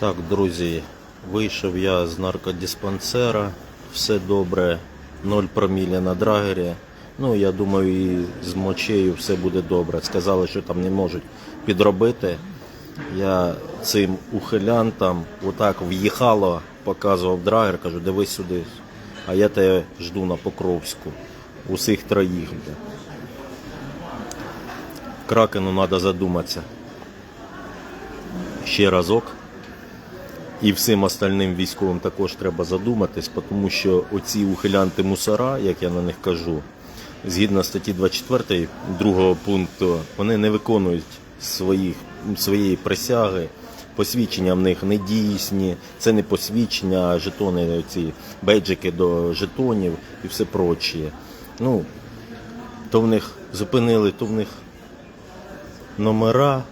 Так, друзі, вийшов я з наркодиспансера, все добре, 0 проміля на драгері. Ну, я думаю, і з мочею все буде добре. Сказали, що там не можуть підробити. Я цим ухилянтам отак в'їхало, показував драгер, кажу, дивись сюди. А я тебе жду на Покровську. Усіх троїх. Кракену треба задуматися. Ще разок. І всім остальним військовим також треба задуматись, тому що оці ухилянти мусора, як я на них кажу, згідно статті 24 другого пункту, вони не виконують своїх, своєї присяги. Посвідчення в них не дійсні, це не посвідчення, а жетони, ці бейджики до жетонів і все проче. Ну, то в них зупинили, то в них номера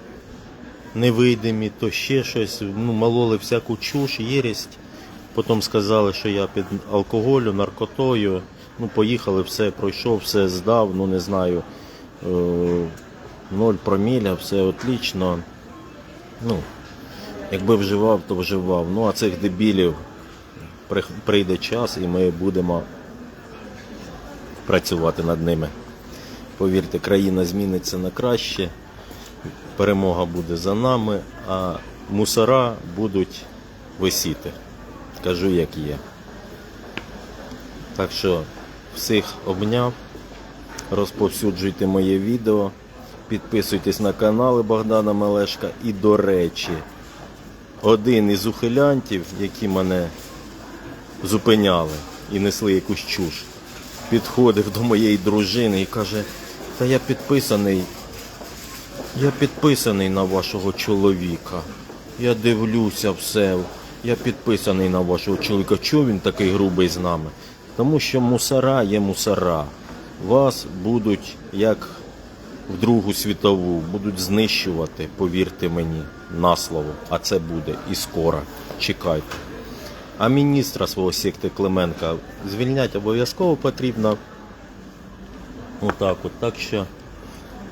невидимі, то ще щось. Ну, мололи всяку чуш, єрість. Потім сказали, що я під алкоголю, наркотою. Ну, поїхали, все пройшов, все здав, ну не знаю. е, Ноль проміля, все отлично. Ну, якби вживав, то вживав. Ну, а цих дебілів при- прийде час і ми будемо працювати над ними. Повірте, країна зміниться на краще перемога буде за нами, а мусора будуть висіти. Кажу, як є. Так що всіх обняв, розповсюджуйте моє відео, підписуйтесь на канали Богдана Мелешка. І, до речі, один із ухилянтів, які мене зупиняли і несли якусь чуш, підходив до моєї дружини і каже, та я підписаний я підписаний на вашого чоловіка. Я дивлюся все. Я підписаний на вашого чоловіка. Чого він такий грубий з нами? Тому що мусора є мусора. Вас будуть, як в Другу світову, будуть знищувати, повірте мені, на слово. А це буде і скоро. Чекайте. А міністра свого секти Клименка звільняти обов'язково потрібно. Отак от. Так що.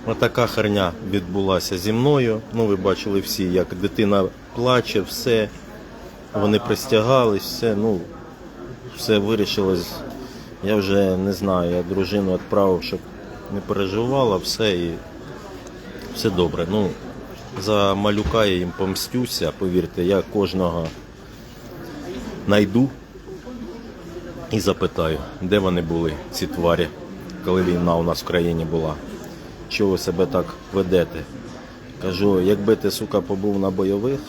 Отака херня відбулася зі мною. Ну, ви бачили всі, як дитина плаче, все. Вони пристягались, все, ну, все вирішилось. Я вже не знаю, я дружину відправив, щоб не переживала, все і все добре. Ну, за малюка я їм помстюся, повірте, я кожного найду і запитаю, де вони були, ці тварі, коли війна у нас в країні була чого ви себе так ведете? Кажу, якби ти, сука, побув на бойових,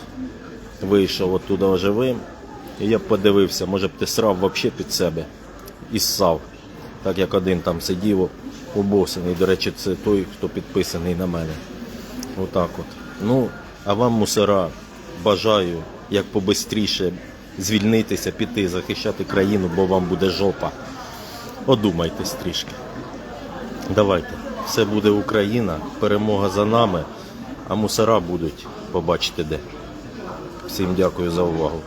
вийшов оттуда живим, і я б подивився, може б ти срав взагалі під себе і ссав. Так як один там сидів обосений. До речі, це той, хто підписаний на мене. Отак от. Ну, а вам, мусора, бажаю як побистріше звільнитися, піти, захищати країну, бо вам буде жопа. Одумайтесь трішки. Давайте. Все буде Україна, перемога за нами, а мусора будуть побачите де. Всім дякую за увагу.